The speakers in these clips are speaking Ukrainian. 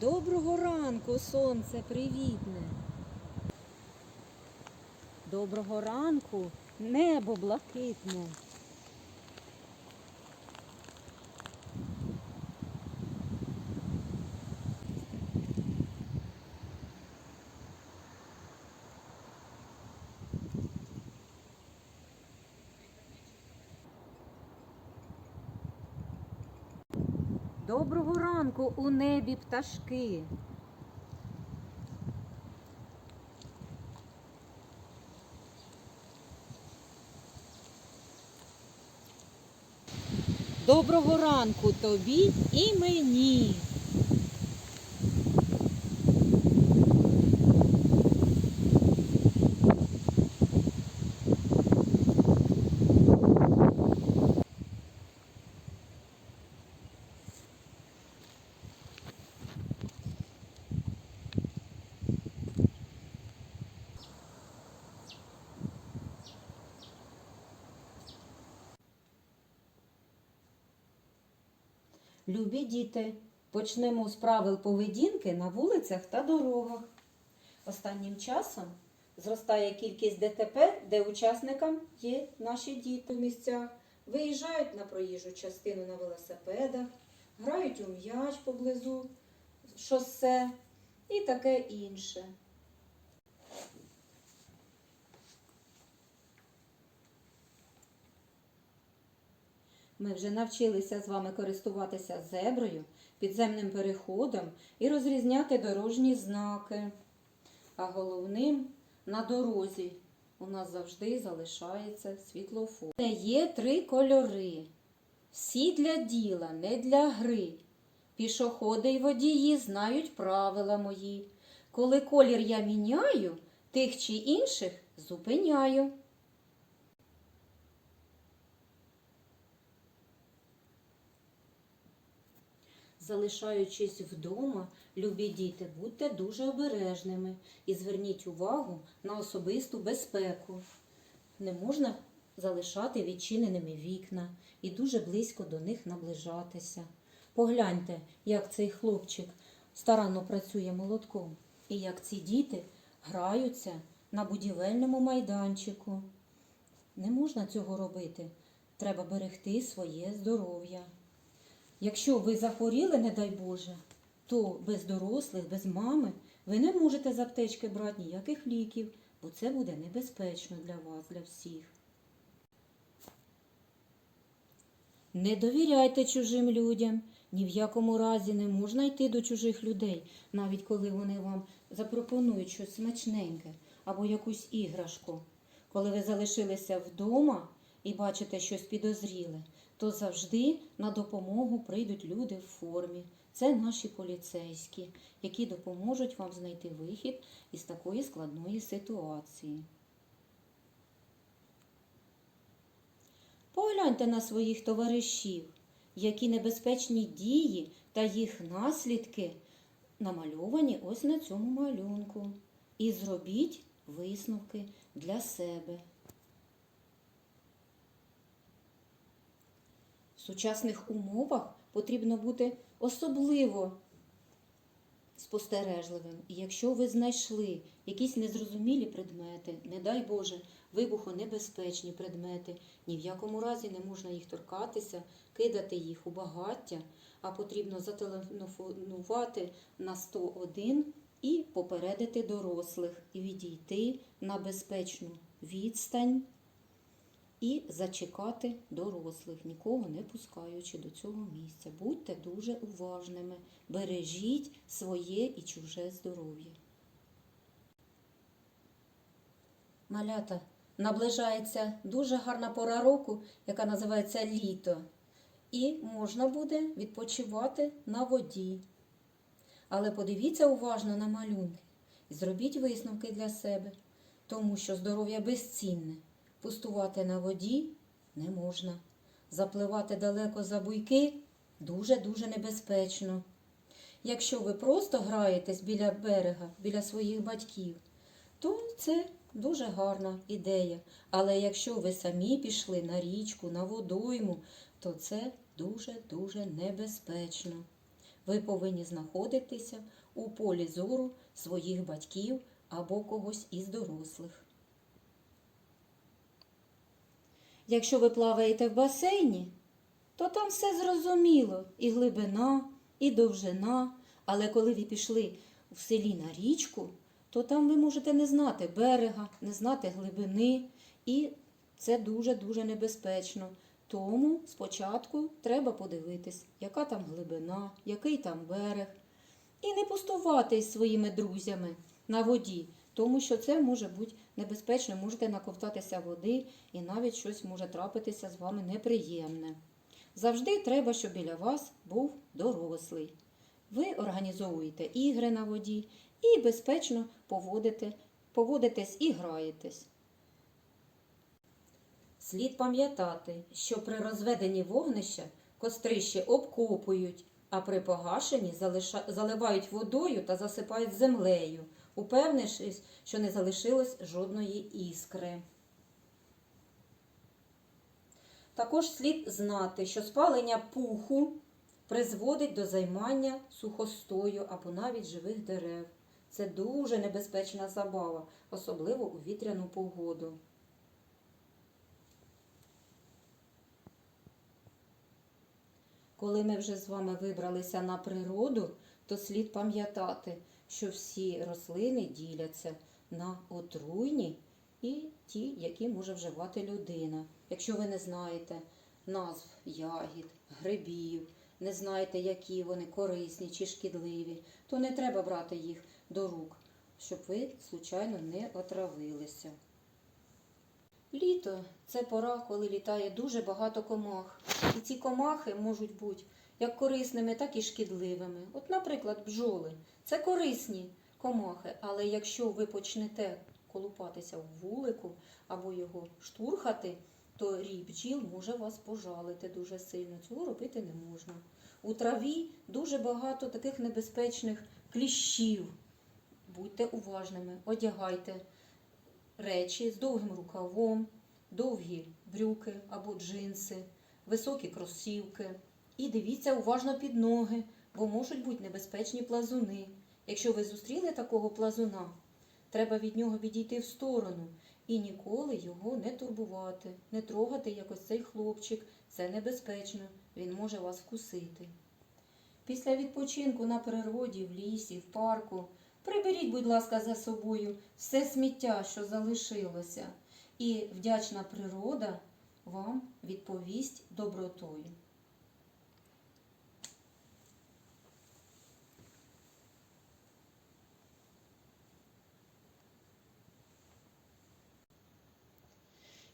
Доброго ранку, сонце привітне. Доброго ранку, небо блакитне. Доброго ранку у небі пташки. Доброго ранку тобі і мені. Любі діти, почнемо з правил поведінки на вулицях та дорогах. Останнім часом зростає кількість ДТП, де учасникам є наші діти в місцях, виїжджають на проїжджу частину на велосипедах, грають у м'яч поблизу шосе і таке інше. Ми вже навчилися з вами користуватися зеброю, підземним переходом і розрізняти дорожні знаки. А головним на дорозі у нас завжди залишається світлофор. Є три кольори. Всі для діла, не для гри. Пішоходи й водії знають правила мої. Коли колір я міняю, тих чи інших зупиняю. Залишаючись вдома, любі діти, будьте дуже обережними і зверніть увагу на особисту безпеку. Не можна залишати відчиненими вікна і дуже близько до них наближатися. Погляньте, як цей хлопчик старанно працює молотком, і як ці діти граються на будівельному майданчику. Не можна цього робити. Треба берегти своє здоров'я. Якщо ви захворіли, не дай Боже, то без дорослих, без мами ви не можете з аптечки брати ніяких ліків, бо це буде небезпечно для вас, для всіх. Не довіряйте чужим людям. Ні в якому разі не можна йти до чужих людей, навіть коли вони вам запропонують щось смачненьке або якусь іграшку. Коли ви залишилися вдома і бачите щось підозріле, то завжди на допомогу прийдуть люди в формі. Це наші поліцейські, які допоможуть вам знайти вихід із такої складної ситуації. Погляньте на своїх товаришів, які небезпечні дії та їх наслідки намальовані ось на цьому малюнку. І зробіть висновки для себе. Сучасних умовах потрібно бути особливо спостережливим. І якщо ви знайшли якісь незрозумілі предмети, не дай Боже, вибухонебезпечні предмети, ні в якому разі не можна їх торкатися, кидати їх у багаття, а потрібно зателефонувати на 101 і попередити дорослих і відійти на безпечну відстань і зачекати дорослих, нікого не пускаючи до цього місця. Будьте дуже уважними, бережіть своє і чуже здоров'я. Малята, наближається дуже гарна пора року, яка називається літо. І можна буде відпочивати на воді. Але подивіться уважно на малюнки і зробіть висновки для себе, тому що здоров'я безцінне. Пустувати на воді не можна. Запливати далеко за буйки дуже-дуже небезпечно. Якщо ви просто граєтесь біля берега, біля своїх батьків, то це дуже гарна ідея. Але якщо ви самі пішли на річку, на водойму, то це дуже-дуже небезпечно. Ви повинні знаходитися у полі зору своїх батьків або когось із дорослих. Якщо ви плаваєте в басейні, то там все зрозуміло і глибина, і довжина. Але коли ви пішли в селі на річку, то там ви можете не знати берега, не знати глибини, і це дуже-дуже небезпечно. Тому спочатку треба подивитись, яка там глибина, який там берег, і не пустуватись своїми друзями на воді, тому що це може бути небезпечно, можете наковтатися води і навіть щось може трапитися з вами неприємне. Завжди треба, щоб біля вас був дорослий. Ви організовуєте ігри на воді і безпечно поводите, поводитесь і граєтесь. Слід пам'ятати, що при розведенні вогнища кострище обкопують, а при погашенні заливають водою та засипають землею, упевнившись, що не залишилось жодної іскри. Також слід знати, що спалення пуху призводить до займання сухостою або навіть живих дерев. Це дуже небезпечна забава, особливо у вітряну погоду. Коли ми вже з вами вибралися на природу, то слід пам'ятати, що всі рослини діляться на отруйні і ті, які може вживати людина. Якщо ви не знаєте назв ягід, грибів, не знаєте, які вони корисні чи шкідливі, то не треба брати їх до рук, щоб ви, случайно, не отравилися. Літо це пора, коли літає дуже багато комах. І ці комахи можуть бути як корисними, так і шкідливими. От, наприклад, бджоли це корисні комахи, але якщо ви почнете колупатися в вулику або його штурхати, то рій бджіл може вас пожалити дуже сильно. Цього робити не можна. У траві дуже багато таких небезпечних кліщів. Будьте уважними, одягайте речі з довгим рукавом, довгі брюки або джинси, високі кросівки. І дивіться уважно під ноги, бо можуть бути небезпечні плазуни. Якщо ви зустріли такого плазуна, треба від нього відійти в сторону і ніколи його не турбувати, не трогати якось цей хлопчик. Це небезпечно, він може вас вкусити. Після відпочинку на природі, в лісі, в парку приберіть, будь ласка, за собою все сміття, що залишилося, і вдячна природа вам відповість добротою.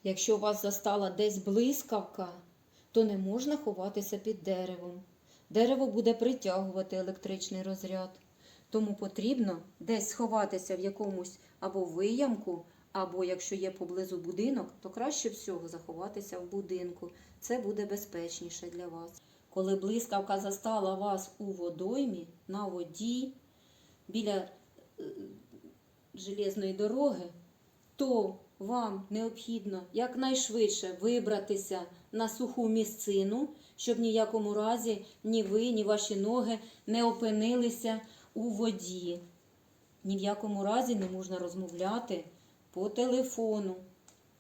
Якщо вас застала десь блискавка, то не можна ховатися під деревом. Дерево буде притягувати електричний розряд. Тому потрібно десь сховатися в якомусь або виямку, або якщо є поблизу будинок, то краще всього заховатися в будинку. Це буде безпечніше для вас. Коли блискавка застала вас у водоймі, на воді, біля е, железної дороги, то вам необхідно якнайшвидше вибратися на суху місцину, щоб ні в якому разі ні ви, ні ваші ноги не опинилися у воді. Ні в якому разі не можна розмовляти по телефону.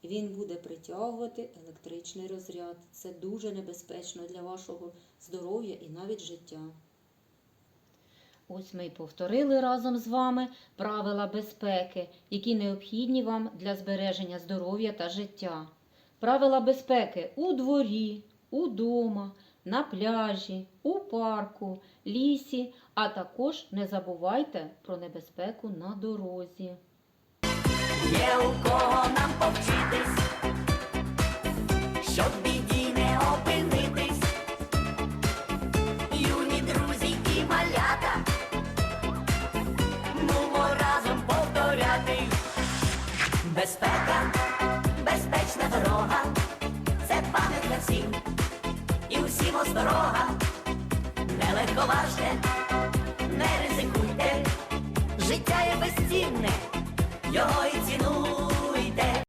Він буде притягувати електричний розряд. Це дуже небезпечно для вашого здоров'я і навіть життя. Ось ми й повторили разом з вами правила безпеки, які необхідні вам для збереження здоров'я та життя. Правила безпеки у дворі, удома, на пляжі, у парку, лісі, а також не забувайте про небезпеку на дорозі. Є у кого нам повчитись, щоб Безпека, безпечна дорога, це пам'ятка всім, і усім оздорога. Не легковажте, не ризикуйте, життя є безцінне, його і цінуйте.